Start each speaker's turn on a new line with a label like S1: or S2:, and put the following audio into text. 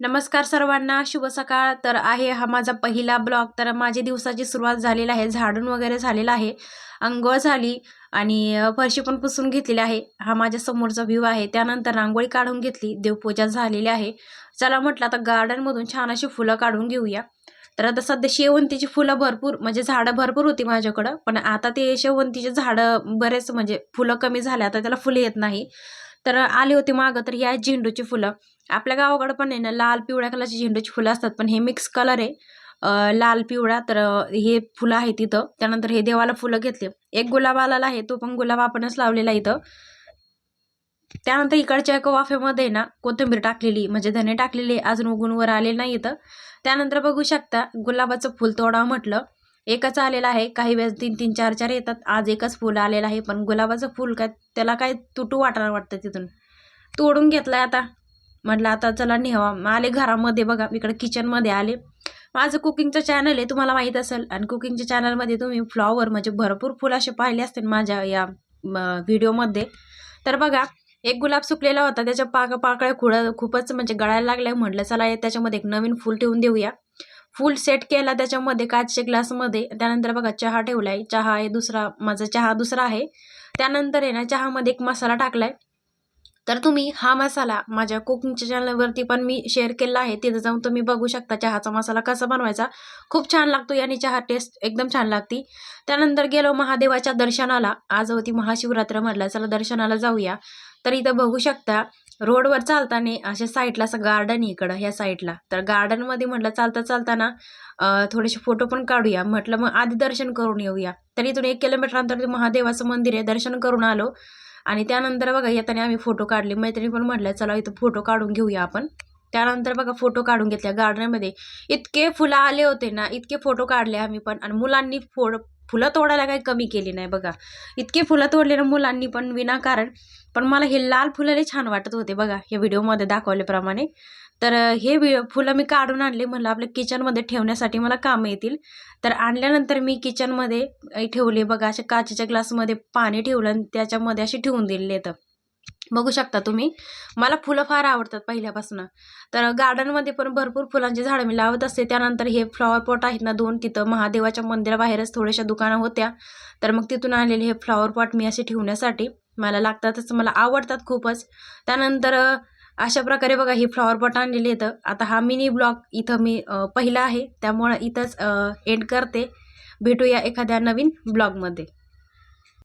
S1: नमस्कार सर्वांना शुभ सकाळ. तर आहे हा माझा पहिला ब्लॉग. तर माझी दिवसाची सुरुवात झालेली आहे. झाडून वगैरे झालेला आहे. अंघोळ झाली आणि फरशी पण पुसून घेतलेली आहे. हा माझ्या समोरचा व्ह्यू आहे. त्यानंतर रांगोळी काढून घेतली. देवपूजा झालेली आहे. चला म्हटलं आता गार्डनमधून छान अशी फुलं काढून घेऊया. तर आता सध्या शेवंतीची फुलं भरपूर म्हणजे झाडं भरपूर होती माझ्याकडं. पण आता ते शेवंतीचे झाडं बरेच म्हणजे फुलं कमी झाले. आता त्याला फुले येत नाही. तर आले होते मागं तर ही आहेत झेंडूची फुलं. आपल्या गावाकडं पण आहे ना लाल पिवळ्या कलरची झेंडूची फुलं असतात पण हे मिक्स कलर आहे. लाल पिवळा तर हे फुलं आहे तिथं. त्यानंतर हे देवाला फुलं घेतले. एक गुलाब आलेला आहे तो पण गुलाब आपणच लावलेला आहे इथं. त्यानंतर इकडच्या एका वाफेमध्ये ना कोथिंबीर टाकलेली म्हणजे धने टाकलेले अजून उगून वर आले नाही इथं. त्यानंतर बघू शकता गुलाबाचं फुल तोडावं म्हटलं. एकच आलेला आहे. काही वेळेस तीन तीन चार चार येतात. आज एकच फुल आलेलं आहे. पण गुलाबाचं फुल काय त्याला काय तुटू वाटायला वाटतं तिथून. तोडून घेतलाय आता. म्हटलं आता चला नेहवा आले घरामध्ये बघा. इकडं किचनमध्ये आले. माझं कुकिंगचं चॅनल आहे तुम्हाला माहीत असेल. आणि कुकिंगच्या चॅनलमध्ये तुम्ही फ्लॉवर म्हणजे भरपूर फुलं असे पाहिले असतील माझ्या या व्हिडिओमध्ये तर बघा एक गुलाब सुकलेला होता. त्याच्या पाक पाकळ्या खुळ खूपच म्हणजे गळायला लागल्या. म्हटलं चला त्याच्यामध्ये एक नवीन फूल ठेवून देऊया. फूल सेट केला त्याच्यामध्ये काचच्या ग्लासमध्ये त्यानंतर बघा चहा ठेवलाय. चहा आहे दुसरा माझा चहा दुसरा आहे. त्यानंतर आहे ना चहामध्ये एक मसाला टाकलाय. तर तुम्ही हा मसाला माझ्या कुकिंगच्या चॅनलवरती पण मी शेअर केला आहे. तिथं जाऊन तुम्ही बघू शकता चहाचा मसाला कसा बनवायचा. खूप छान लागतो याने चहा टेस्ट एकदम छान लागती. त्यानंतर गेलो महादेवाच्या दर्शनाला. आज होती महाशिवरात्र म्हटलं चला दर्शनाला जाऊया. तर इथं बघू शकता रोडवर चालताना अशा साईडला असं गार्डन आहे इकडं ह्या साईडला. तर गार्डनमध्ये म्हटलं चालता चालताना थोडेसे फोटो पण काढूया. म्हटलं मग आधी दर्शन करून येऊया. तर इथून एक किलोमीटर अंतर महादेवाचं मंदिर आहे दर्शन करून आलो. आणि त्यानंतर बघा येताना आम्ही फोटो काढले. मैत्रिणी पण म्हटलं चला इथं फोटो काढून घेऊया आपण. त्यानंतर बघा फोटो काढून घेतल्या. गार्डनमध्ये इतके फुलं आले होते ना इतके फोटो काढले आम्ही पण. आणि मुलांनी फोड फुलं तोडायला काही कमी केली नाही बघा. इतके फुलं तोडले ना मुलांनी पण विनाकारण. पण मला हे लाल फुलं छान वाटत होते बघा हे व्हिडिओमध्ये दाखवल्याप्रमाणे. तर हे वि फुलं मी काढून आणले. म्हणलं आपल्या किचनमध्ये ठेवण्यासाठी मला कामं येतील. तर आणल्यानंतर मी किचनमध्ये ठेवले बघा अशा काचेच्या ग्लासमध्ये पाणी ठेवलं आणि त्याच्यामध्ये असे ठेवून दिले तर बघू शकता तुम्ही. मला फुलं फार आवडतात पहिल्यापासून. तर गार्डनमध्ये पण भरपूर फुलांची झाडं मी लावत असते. त्यानंतर हे फ्लॉवर पॉट आहेत ना दोन तिथं महादेवाच्या मंदिराबाहेरच थोड्याशा दुकानं होत्या. तर मग तिथून आणलेले हे फ्लॉवर पॉट मी असे ठेवण्यासाठी मला लागतातच मला आवडतात खूपच. त्यानंतर अशा प्रकारे बघा हे फ्लॉवर पॉट आणलेले आहेत. आता हा मिनी ब्लॉग इथं मी पहिला आहे. त्यामुळं इथंच एंड करते. भेटूया एखाद्या नवीन ब्लॉगमध्ये